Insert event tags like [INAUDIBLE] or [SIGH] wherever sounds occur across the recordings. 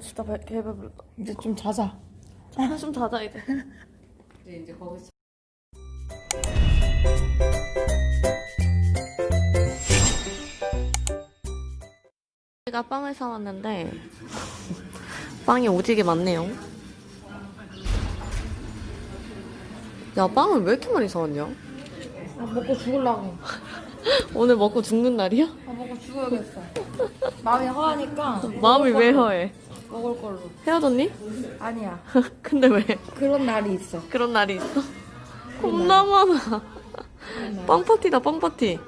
진짜 배, 배불러. 이제 좀 자자. 아, 좀 자자 이제. 이제 이제 거기서 제가 빵을 사왔는데 빵이 오지게 많네요. 야 빵을 왜 이렇게 많이 사왔냐? 아, 먹고 죽을라고. [LAUGHS] 오늘 먹고 죽는 날이야? 아, 먹고 죽어야겠어. 마음이 허하니까 마음이 왜 허해? 먹을 걸로. 헤어졌니? 아니야. [LAUGHS] 근데 왜 그런 날이 있어. 그런 날이 있어? [LAUGHS] 겁나 많아. 빵 파티다 빵 파티.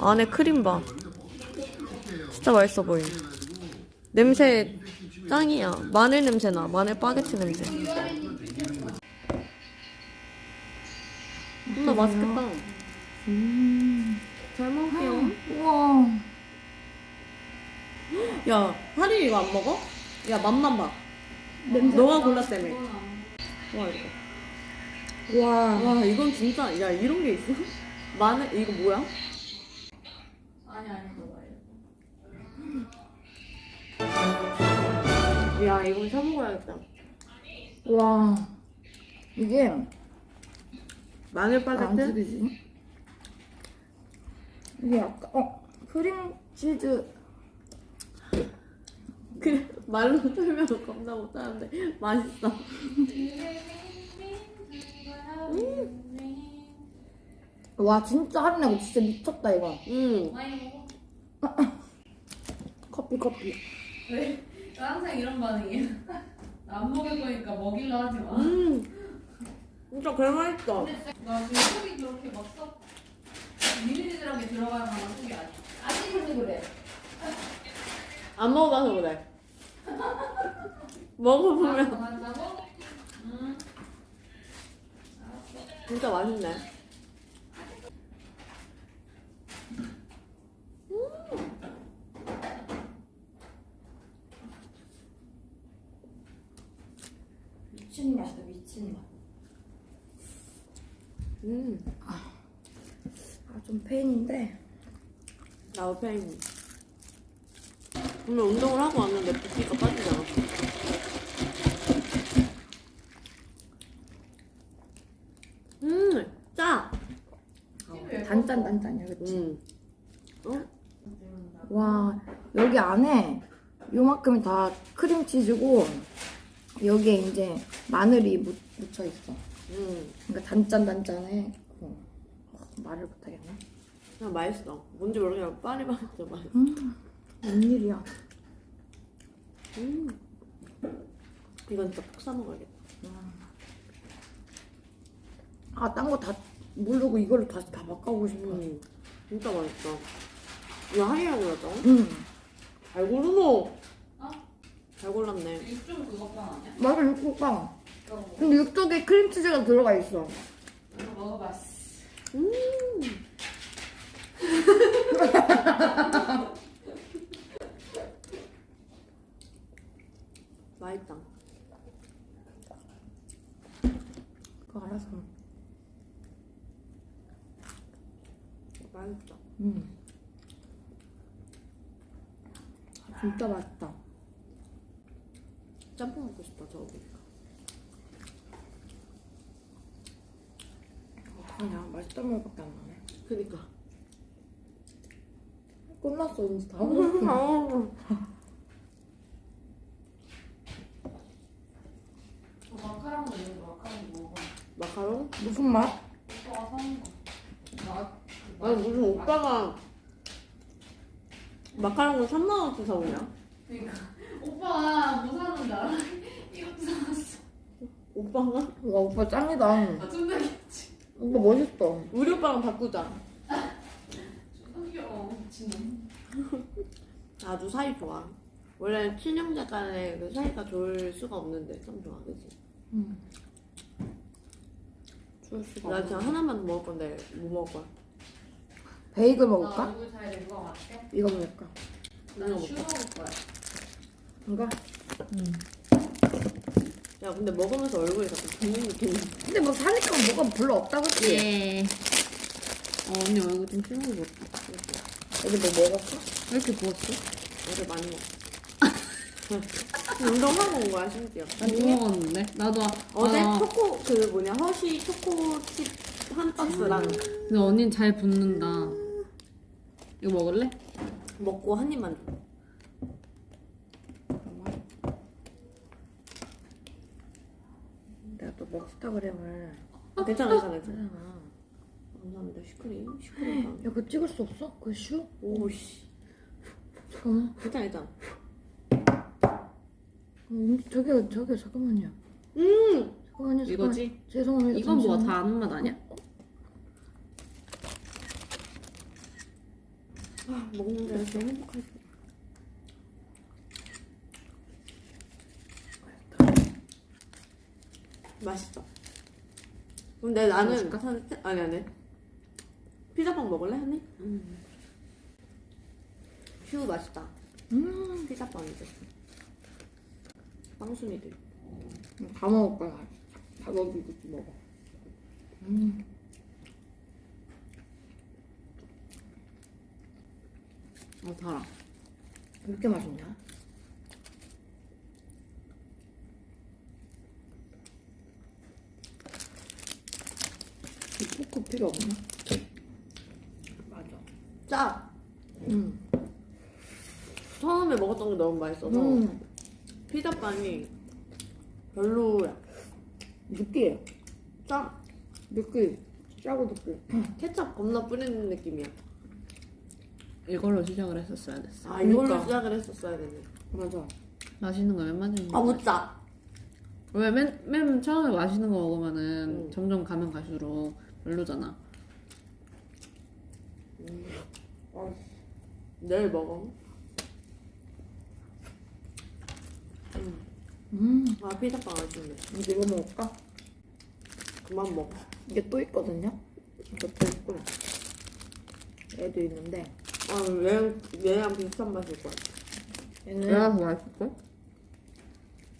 안에 크림 봐. 진짜 맛있어 보임. 냄새 짱이야. 마늘 냄새 나. 마늘 바게트 냄새. 겁나 맛있겠다. 잘 먹을게요. 우와. 야, 하리 이거 안 먹어? 야, 맛만 봐. 너가 골랐다며. 와, 이거. 와. 와, 이건 진짜, 야, 이런 게 있어? [LAUGHS] 마늘, 이거 뭐야? 아니 아니 그거 야, 이건 사먹어야겠다. 와. 이게 마늘 안 바게트? 죽이지? 이게 약간 어 크림 치즈 그, 말로 설명 겁나 못하는데, 맛있어. 와 진짜 할인하고 진짜 미쳤다 이거 음. 많이 먹어 커피 커피 왜? 나 항상 이런 반응이야 [LAUGHS] 나 안 먹을 거니까 먹일러 하지 마 음. 진짜 개 맛있어. 나 지금 속이 그렇게 막 썩 미리미리하게 들어가는 만한 속이 아니야 아직은 그래 안 먹어봐서 그래. [LAUGHS] 먹어보면 한다고? 음 진짜 맛있네. 미친 맛이다 미친 맛 음. 아 좀 페인인데 나도 팬. 오늘 운동을 하고 왔는데 붓기가 빠지지 않았어. 음, 짜. 단짠 단짠이야 그치? 음. 어? 와 여기 안에 요만큼이 다 크림치즈고 여기에 이제 마늘이 묻, 묻혀 있어 음. 그러니까 단짠 단짠해 어, 말을 못하겠네 그냥 맛있어. 뭔지 모르겠어. 파리바게트 맛있어. 음 웬일이야 음. 이건 진짜 푹 싸먹어야겠다. 아 딴 거 다 모르고 이걸로 다시 다 바꿔보고 싶어 음. 진짜 맛있다. 이거 한이라고 그랬다고? 응잘 고르노? 어? 잘 골랐네. 육종 그것빵 아니야? 맞아 육국빵 이거 먹어 근데 육쪽에 크림치즈가 들어가 있어 이거 먹어봤어 음. [LAUGHS] 맛있다. 그거 알아서 맛있다. 음. 아, 진짜 맛있다 짬뽕 먹고 싶다, 저거 보니까. 어떡하냐 맛있다 말밖에 안 나네 그니까. 끝났어 이제 다 [LAUGHS] 먹었어 아우. 저 마카롱 있는 거 마카롱 먹어 마카롱? 무슨 맛? 아니, 무슨 오빠가 마카롱을 3만 원치 사오냐? 그러니까 오빠가 뭐 사는 줄 알아? [LAUGHS] 이것도 사왔어 오빠가? 와 오빠 짱이다 아 쫀득이지 오빠 멋있어 우리 오빠랑 바꾸자. 쫀득 귀여워 미친놈 [LAUGHS] 아주 사이 좋아. 원래 친형제 간에 그 사이가 좋을 수가 없는데 참 좋아, 그치? 응 수가 나 지금 하나만 더 먹을 건데 뭐 먹을 거야? 베이글 나 먹을까? 얼굴 잘돼 누가 맞게? 이거 먹을까? 난 이거 슈 먹을까? 먹을 거야 이거? 야 근데 먹으면서 얼굴이 자꾸 붓는 느낌이 근데 뭐 사니까 뭐가 별로 없다 그치? 예. 어 언니 얼굴 좀 심하게 부었다 여기 뭐 먹었어? 왜 이렇게 부었어? 어제 많이 먹었어 [LAUGHS] 운동하고 온 거야 심지어. 못 먹었는데 나도 아- 어제 아, 초코 그 뭐냐 허쉬 초코칩 한 박스랑 근데 언니는 잘 붓는다. 이거 먹을래? 먹고 한 입만 줘. 내가 또 먹스타그램을 괜찮아 괜찮아 괜찮아. 하잖아. 감사합니다 슈크림 슈크림. 야, 그거 찍을 수 없어? 그 슈? 오씨 잠깐만. 괜찮아 괜찮아. 음, 저기요, 저기요, 잠깐만요. 음 잠깐만요, 잠깐만. 이거지? 죄송해요. 이건 뭐야 잠시만요. 다 아는 맛 아니야? 아, 먹는 게 제일 행복하지. 맛있어. 근데 나는 맛있을까? 선- 아니 아니 피자빵 먹을래 한입? 휴 맛있다. 음, 피자빵이지. 빵순이들. 다 먹을 거야. 다 먹이고 먹어. 음. 어 달아. 왜 이렇게 맛있냐? 이 포크 필요 없나? 맞아. 짜. 음. 처음에 먹었던 게 너무 맛있어서 음. 피자빵이 별로야. 느끼해. 짜. 느끼. 짜고 느끼. 케첩 겁나 뿌리는 느낌이야. 이걸로 시작을 했었어야 됐어. 아 이걸로 그러니까. 시작을 했었어야 되네. 맞아. 맛있는 거맨 맞는 아 거. 못짜. 왜맨 맨 처음에 맛있는 거 먹으면은 음. 점점 가면 갈수록 별로잖아. 내일 먹어. 음. 음. 아 피자빵 아쉽네. 이제 이거 먹을까? 그만 먹어. 이게 또 있거든요? 이것도 있고. 얘도 있는데. 아 얘랑 얘랑 비슷한 맛일 거야. 얘는 더 맛있을걸?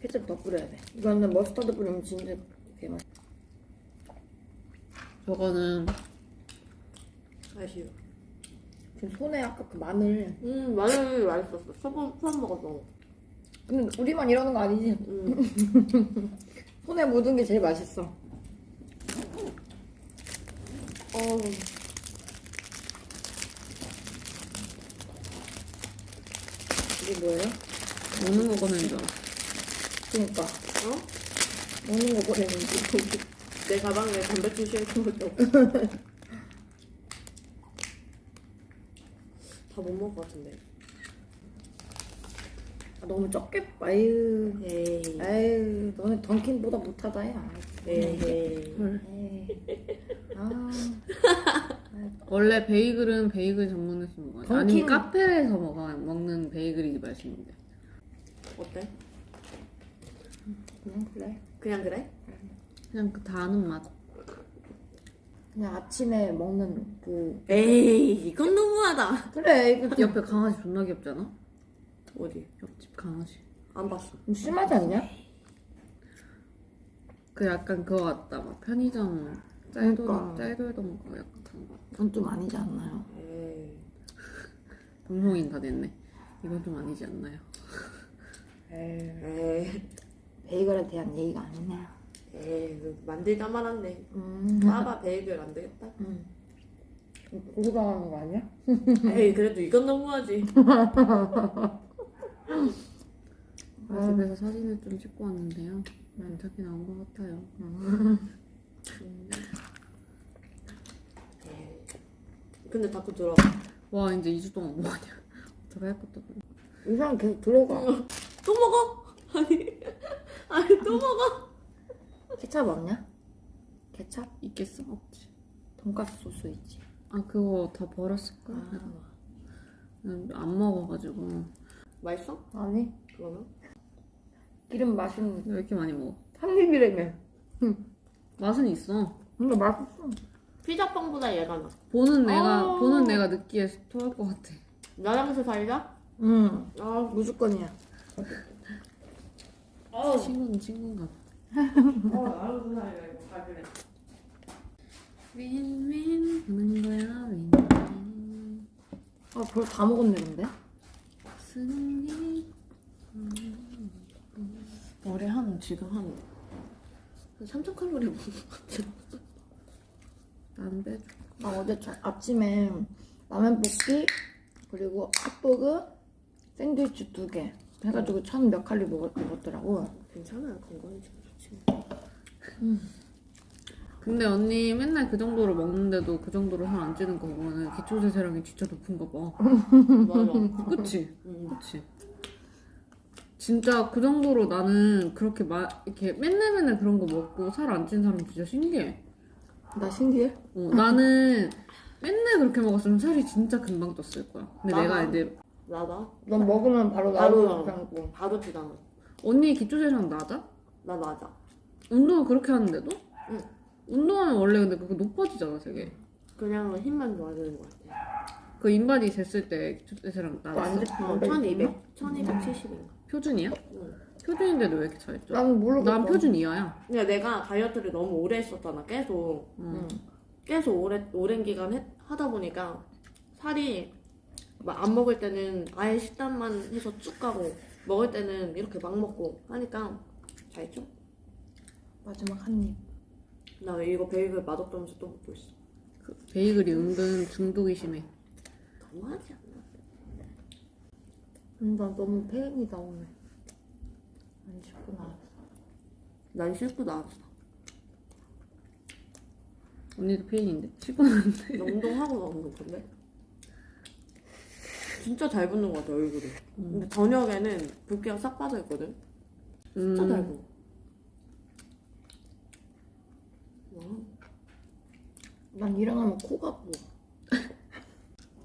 케첩 더 뿌려야 돼. 이거는 머스타드 뿌리면 진짜 개 맛있어. 저거는 아쉬워. 지금 손에 아까 그 마늘. 음 마늘 맛있었어. 처음 처음 먹어서. 근 데 우리만 이러는 거 아니지? 음. 손에 묻은 게 제일 맛있어. 어. 이게 뭐예요? 먹는 거 꺼내는 줄 알아. 그니까. 어? 먹는 거 보내는지. [LAUGHS] 내 가방에 단백질 쉐이크밖에 없어. [LAUGHS] 다못 먹을 것 같은데. 아, 너무 적게, 아유. 에이. 아유, 너네 던킨보다 못하다, 야. 에이. 헐. 에이. 아. 원래 베이글은 베이글 전문에서 먹어야 돼. 던킨. 아니면 카페에서 먹어 먹는 베이글이 맛있는데. 어때? 그냥 그래. 그냥 그래? 그냥 그다 아는 맛. 그냥 아침에 먹는 그. 에이 이건 너무하다. 그래, 이거 옆에 강아지 존나 귀엽지 않아? 어디? 옆집 강아지. 안 봤어. 좀 심하지 않냐? 그 약간 그거 같다. 막 편의점 짤돌 그러니까. 짤돌던 거 약간. 그건 좀 아니지 않나요? 에이. [LAUGHS] 방송인 다 됐네. 이건 좀 아니지 않나요? 에이. 에이. 베이글에 대한 얘기가 아니네. 에이. 그 만들다 말았네. 음. 까봐 베이글 안 되겠다. 음. 고소 당하는 거 아니야? 에이 그래도 이건 너무하지. [LAUGHS] 아, 집에서 사진을 좀 찍고 왔는데요. 괜찮게 나온 것 같아요. 근데 자꾸 들어. 와 이제 2주 동안 뭐 하냐? 어떻게 할 것도 없네. 이 사람 계속 들어가. 또 먹어? 아니 아니 또 먹어? 케찹 없냐? 케찹? 있겠어? 없지. 돈가스 소스 있지. 아 그거 다 버렸을걸? 음, 안 먹어가지고. 맛있어? 아니 그거는? 기름 맛은 근데 왜 이렇게 많이 먹어? 한 입이라며. 맛은 있어. 근데 맛있어. 피자빵보다 얘가 나. 보는 내가 어. 보는 내가 느끼해 토할 것 같아. 나랑서 살자? 응. 아 무조건이야. 친구는 친구인가 봐. [LAUGHS] 어, 나랑서 살자 이거 갈래. 윈윈 하는 거야 윈윈. 아, 벌써 다 먹었네 근데. 승리. 음. 난 지금 한, 한 3,000칼로리 먹는 것 같아. 난 빼줘. 나 어제 저 아침에 라면 볶기 그리고 핫도그 샌드위치 두 개 해가지고 천 몇 칼리 먹, 먹었더라고. 괜찮아요. 건강해지면 좋지. 근데 언니 맨날 그 정도로 먹는데도 그 정도로 살 안 찌는 거 보면은 기초대사량이 진짜 높은가 봐. [LAUGHS] 맞아. 그치? 응. 그치? 진짜 그 정도로 나는 그렇게 마, 이렇게 맨날 맨날 그런 거 먹고 살 안 찐 사람 진짜 신기해. 나 신기해? 어, 나는 맨날 그렇게 먹었으면 살이 진짜 금방 쪘을 거야. 근데 내가. 이제 나다? 넌 먹으면 바로 바로 나오고 그냥 바로 지나가. 언니 기초대사량 낮아? 나 맞아. 운동을 그렇게 하는데도? 응. 운동하면 원래 근데 그거 높아지잖아 되게. 그냥 힘만 좋아지는 것 같아. 그 인바디 쟀을 때 기초대사량 안 낮았어? 돼. 어, 1200? 1270인가? 표준이야? 응. 표준인데도 왜 이렇게 차이죠? 난 모르겠어. 난 표준 이하야. 근데 내가 다이어트를 너무 오래 했었잖아. 계속. 응. 응. 계속 오래, 오랜 기간 했- 하다 보니까 살이 막 안 먹을 때는 아예 식단만 해서 쭉 가고 먹을 때는 이렇게 막 먹고 하니까 잘 쪄. 마지막 한 입. 나 이거 베이글 맛없다면서 또 먹고 있어. 그 베이글이 은근 중독이 심해. 너무하지 않나? 음, 나 너무 페인이다 오늘. 안 씻고 나왔어. 난 씻고 나왔어. 언니도 페인인데? 씻고 나는데. 나 운동하고 나오는 건데. 진짜 잘 붙는 것 같아 얼굴이. 근데 저녁에는 붓기가 싹 빠져있거든. 진짜 잘 음, 붙어. 와, 난 일어나면 코가 부어.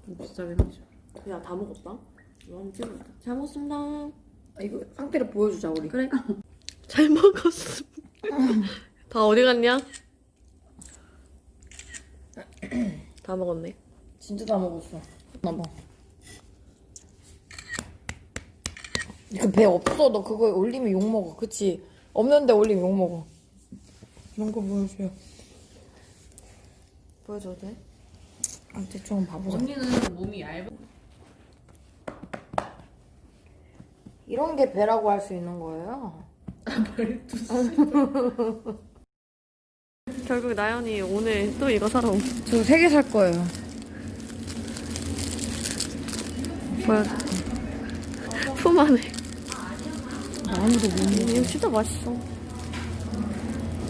좀 비싸긴 하죠. 그냥 다 먹었다. 찍어볼까? 잘 먹었습니다. 아, 이거 상태를 보여주자 우리. 그래. [LAUGHS] 잘 먹었어. 다 어디 갔냐? 다 먹었네. 진짜 다 먹었어. 나봐. 이거 배 없어. 너 그거 올리면 욕 먹어. 그치? 없는데 올리면 욕 먹어. 이런 거 보여줘요. 보여줘도 돼? 아, 대충 봐보자. 언니는 몸이 얇아. 이런 게 배라고 할 수 있는 거예요? [LAUGHS] 결국 나연이 오늘 또 이거 사러 온 저 세 개 살 거예요. 보여줘. 푸만해. 아무도 못 이거 진짜 맛있어.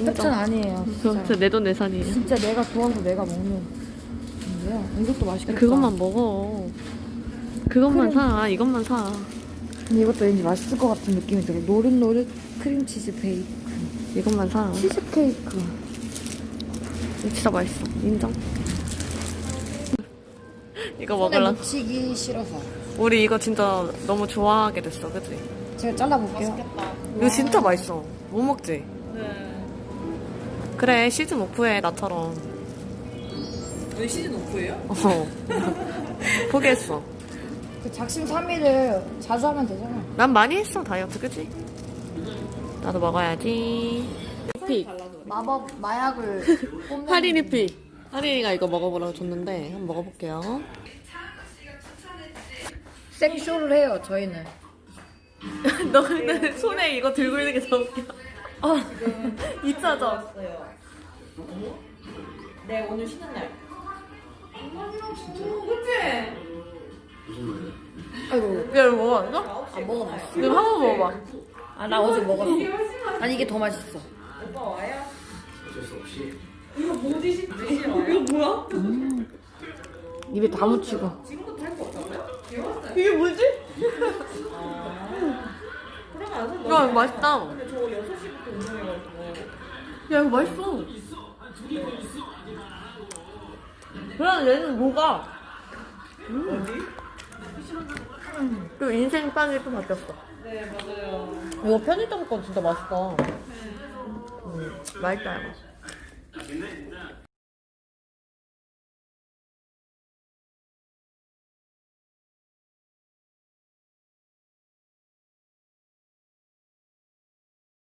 협찬 아니에요. 진짜. 진짜 내돈 내산이에요. 진짜 내가 좋아서 내가 먹는 건데요. 이것도 맛있겠다. 그것만 먹어. 그것만. 사. 이것만 사. 근데 이것도 왠지 맛있을 것 같은 느낌이 들어. 노릇노릇 크림치즈 베이크. 이것만 사. 치즈케이크. 이거 진짜 맛있어. 인정. [LAUGHS] 이거 먹을라. 묻히기 싫어서. 우리 이거 진짜 너무 좋아하게 됐어. 그치? 제가 잘라볼게요. 이거 진짜 맛있어. 못 먹지? 그래, 시즌 오프해, 나처럼. 왜 시즌 오프예요? 어. [LAUGHS] 포기했어. 그 작심 삼일을 자주 하면 되잖아. 난 많이 했어, 다이어트, 그치? 나도 먹어야지. 피. 마법 마약을 뽐내는 할인이 피. 할인이가 이거 먹어보라고 줬는데, 한번 먹어볼게요. 생쇼를 해요. 저희는. [LAUGHS] 너는 손에 이거 들고 있는 게 더 웃겨. 아, 잊혀져. 네 오늘 쉬는 날. 아이고 야, 이거 먹어, 이거? 안 먹어봤어. 이거 한번 먹어봐. 아 나 어제 먹었어. 아니 이게 더 맛있어. 이거 뭐지? 이거 뭐야? 입에 다 묻히고. 지금부터 할 거 없다고요? 이게 뭐지? 그러면 안 산다. 야, 이거 맛있다. 근데 저 6시부터 운동해가지고. 야, 이거 맛있어. 그럼 얘는 뭐가? 음. 또 인생 빵이 또 바뀌었어. 네 맞아요. 이거 편의점 거 진짜 맛있다. 음, 맛있다, 이거.